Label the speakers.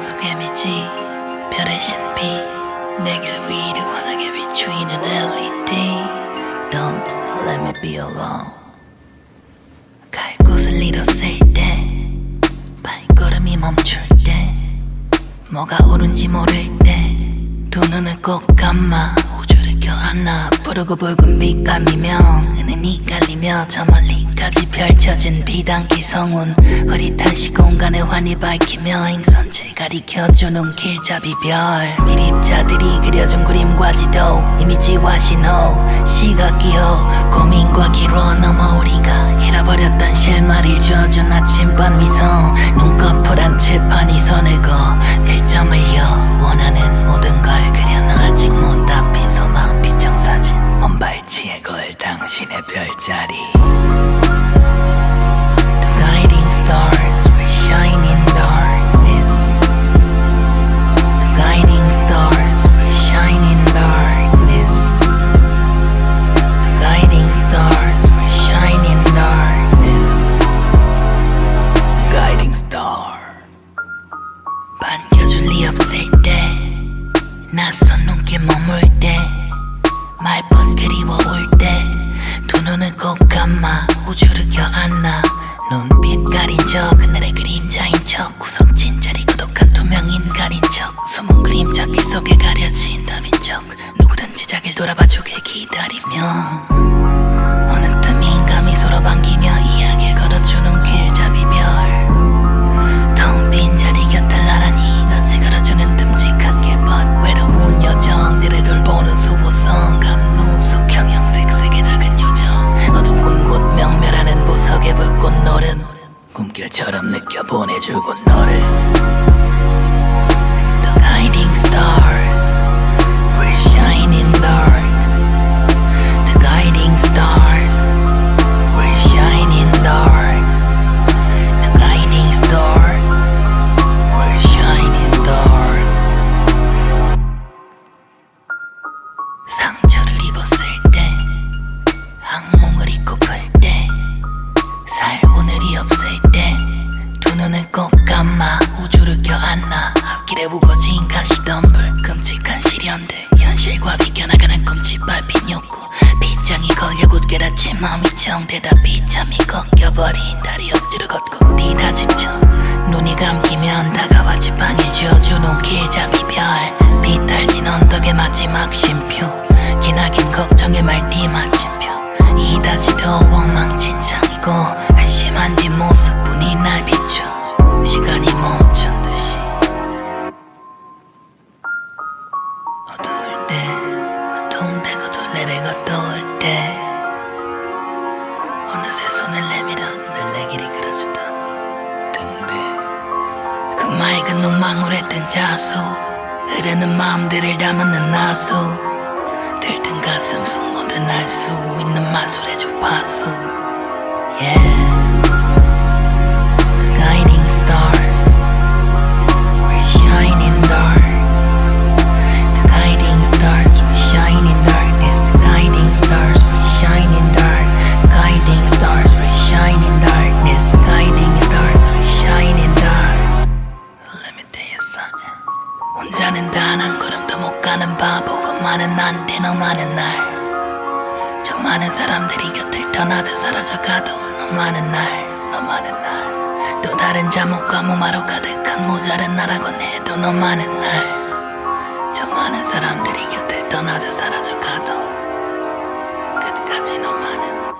Speaker 1: 소개미지. 별의 신비 내게 위를 환하게 비추이는 LED Don't let me be alone. 갈 곳을 잃었을 때 발걸음이 멈출 때 뭐가 옳은지 모를 때 두 눈을 꼭 감아 껴안아 푸르고 붉은 빛감이며 은은히 깔리며 저 멀리까지 펼쳐진 비단기 성운 흐릿한 시공간에 환히 밝히며 행선지 가리켜주는 길잡이 별 미립자들이 그려준 그림과 지도 이미지와 신호 시각기호 고민과 기로 넘어 우리가 잃어버렸던 실마리를 쥐어준 아침밤 미성 눈꺼풀 한 칠판이 그어 별점을 이어 원하는 말벗 그리워 올 때 두 눈을 꼭 감아 우주를 껴안아 눈빛 가린 저 그늘의 그림자인 척 꿈결처럼 느껴 보내주고 너를 앞길에 우거진 가시덤불 끔찍한 시련들. 현실과 비껴나가는 꿈치 밟힌 욕구. 빗장이 걸려 굳게 닫힌 마음이 정되다 비참히 꺾여버린 다리 억지로 걷고 뛰다 지쳐. 눈이 감기면 다가와 지팡이 쥐어주는 길잡이 별. 비탈진 언덕의 마지막 쉼표. 기나긴 걱정의 말띠 마침표. 이다지도 엉망진창이고 한심한 뒷모습뿐이 날 비춰. 시간이 때 어느새 손을 내밀어 늘내 길이 그려주던 등대 그 맑은 눈망울에 뜬 자수 흐르는 마음들을 담았는 나수 들뜬 가슴 속 모든 알 수 있는 마술의 주파수. Yeah 많은 날 저 많은 사람들이 곁을 떠나듯 사라져가도 너 많은 날, 너 많은 날. 또 다른 잠옷과 무마로 가득한 모자른 나라곤 해도 너 많은 날. 저 많은 사람들이 곁을 떠나듯 사라져가도 끝까지 너 많은